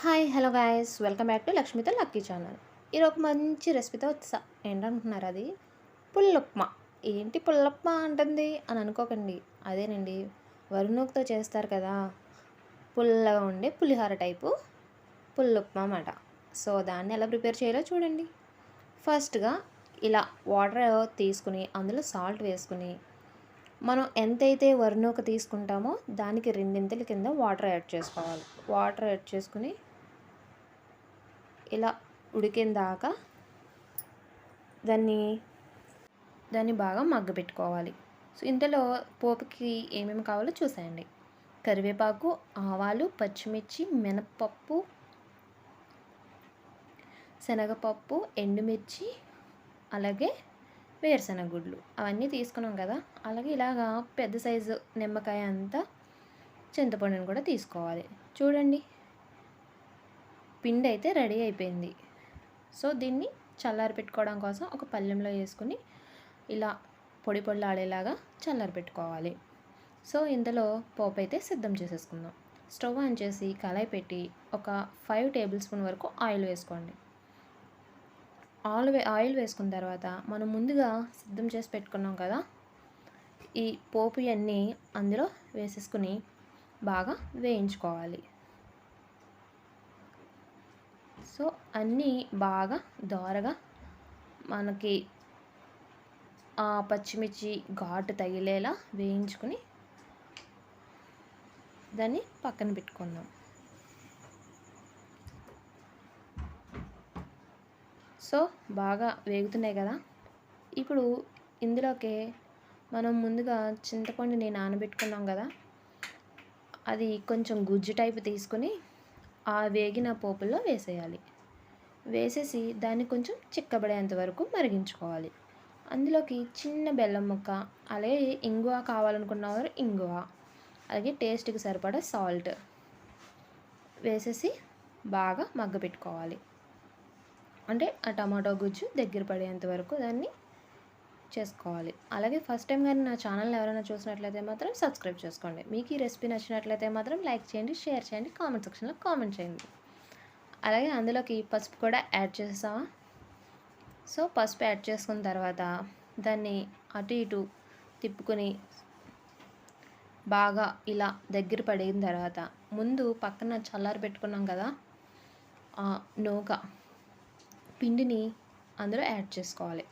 Hi hello guys. Welcome back to లక్ష్మితో lucky channel. ఈరోజు ఒక మంచి రెసిపీతో వచ్చా ఏంటనుకుంటున్నారు అది? పుల్లొప్మా. ఏంటి పుల్లప్మా అంటుంది అని అనుకోకండి. అదేనండి వరినూకతో చేస్తారు కదా. పుల్లగా ఉండే పులిహోర టైపు పుల్లొప్మా అన్నమాట. సో దాన్ని ఎలా ప్రిపేర్ చేయాలో చూడండి. ఫస్ట్గా ఇలా వాటర్ తీసుకుని అందులో సాల్ట్ వేసుకుని మనం ఎంతైతే వరినూక తీసుకుంటామో దానికి రెండింతల కింద వాటర్ యాడ్ చేసుకోవాలి. వాటర్ యాడ్ చేసుకుని ఇలా ఉడికిన దాకా దాన్ని దాన్ని బాగా మగ్గబెట్టుకోవాలి సో ఇంతలో పోపుకి ఏమేమి కావాలో చూసేయండి. కరివేపాకు ఆవాలు పచ్చిమిర్చి మినపప్పు శనగపప్పు ఎండుమిర్చి అలాగే వేరుశనగ గుడ్లు అవన్నీ తీసుకున్నాం కదా. అలాగే ఇలాగా పెద్ద సైజు నిమ్మకాయ అంతా చింతపండుని కూడా తీసుకోవాలి. చూడండి. పిండి అయితే రెడీ అయిపోయింది. సో దీన్ని చల్లారి పెట్టుకోవడం కోసం ఒక పళ్ళెంలో వేసుకుని ఇలా పొడి పొడి ఆడేలాగా చల్లారి పెట్టుకోవాలి. సో ఇందులో పోపు అయితే సిద్ధం చేసేసుకుందాం. స్టవ్ ఆన్ చేసి కళాయి పెట్టి ఒక ఫైవ్ టేబుల్ స్పూన్ వరకు ఆయిల్ వేసుకోండి. ఆయిల్ ఆయిల్ వేసుకున్న తర్వాత మనం ముందుగా సిద్ధం చేసి పెట్టుకున్నాం కదా ఈ పోపు అన్నీ అందులో వేసేసుకుని బాగా వేయించుకోవాలి. సో అన్నీ బాగా దోరగా మనకి ఆ పచ్చిమిర్చి ఘాటు తగిలేలా వేయించుకుని దాన్ని పక్కన పెట్టుకుందాం. సో బాగా వేగుతున్నాయి కదా. ఇప్పుడు ఇందులోకి మనం ముందుగా చింతపండుని నానబెట్టుకున్నాం కదా. అది కొంచెం గుజ్జు టైపు తీసుకొని ఆ వేగిన పోపుల్లో వేసేయాలి. వేసేసి దాన్ని కొంచెం చిక్కబడేంత వరకు మరిగించుకోవాలి. అందులోకి చిన్న బెల్లం ముక్క అలాగే ఇంగువ కావాలనుకున్నవారు ఇంగువ అలాగే టేస్ట్కి సరిపడా సాల్ట్ వేసేసి బాగా మగ్గపెట్టుకోవాలి అంటే ఆ టమాటో గుజ్జు దగ్గర పడేంత వరకు దాన్ని చేసుకోవాలి. అలాగే ఫస్ట్ టైం కానీ నా ఛానల్ ఎవరైనా చూసినట్లయితే మాత్రం సబ్స్క్రైబ్ చేసుకోండి. మీకు ఈ రెసిపీ నచ్చినట్లయితే మాత్రం లైక్ చేయండి షేర్ చేయండి కామెంట్ సెక్షన్లో కామెంట్ చేయండి. అలాగే అందులోకి పసుపు కూడా యాడ్ చేసామా సో పసుపు యాడ్ చేసుకున్న తర్వాత దాన్ని అటు ఇటు తిప్పుకొని బాగా ఇలా దగ్గర పడిన తర్వాత ముందు పక్కన చల్లారి పెట్టుకున్నాం కదా నూక పిండిని అందులో యాడ్ చేసుకోవాలి.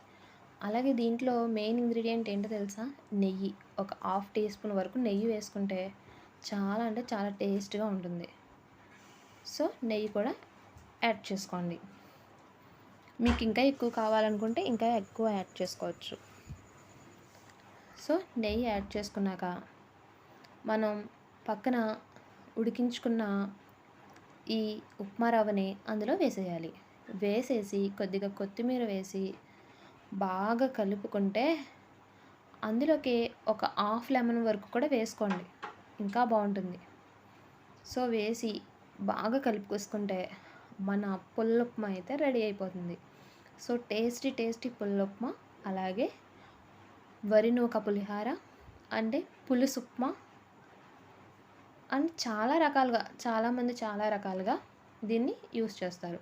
అలాగే దీంట్లో మెయిన్ ఇంగ్రీడియంట్ ఏంటో తెలుసా? నెయ్యి. ఒక హాఫ్ టీ స్పూన్ వరకు నెయ్యి వేసుకుంటే చాలా అంటే చాలా టేస్ట్గా ఉంటుంది. సో నెయ్యి కూడా యాడ్ చేసుకోండి. మీకు ఇంకా ఎక్కువ కావాలనుకుంటే ఇంకా ఎక్కువ యాడ్ చేసుకోవచ్చు. సో నెయ్యి యాడ్ చేసుకున్నాక మనం పక్కన ఉడికించుకున్న ఈ ఉప్మా రవ్వని అందులో వేసేయాలి. వేసేసి కొద్దిగా కొత్తిమీర వేసి బాగా కలుపుకుంటే అందులోకి ఒక హాఫ్ లెమన్ వరకు కూడా వేసుకోండి. ఇంకా బాగుంటుంది. సో వేసి బాగా కలుపుకొసుకుంటే మన పుల్లొప్మా అయితే రెడీ అయిపోతుంది. సో టేస్టీ టేస్టీ పుల్లొప్మా అలాగే వరి నూక పులిహార అంటే పులుసుప్మా అండ్ చాలా రకాలుగా చాలామంది చాలా రకాలుగా దీన్ని యూస్ చేస్తారు.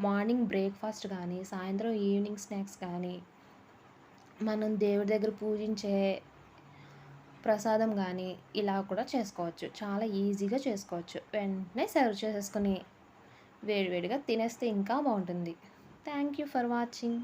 మార్నింగ్ బ్రేక్ఫాస్ట్ కానీ సాయంత్రం ఈవినింగ్ స్నాక్స్ కానీ మనం దేవుడి దగ్గర పూజించే ప్రసాదం కానీ ఇలా కూడా చేసుకోవచ్చు. చాలా ఈజీగా చేసుకోవచ్చు. వెంటనే సర్వ్ చేసేసుకుని వేడివేడిగా తినేస్తే ఇంకా బాగుంటుంది. Thank you for watching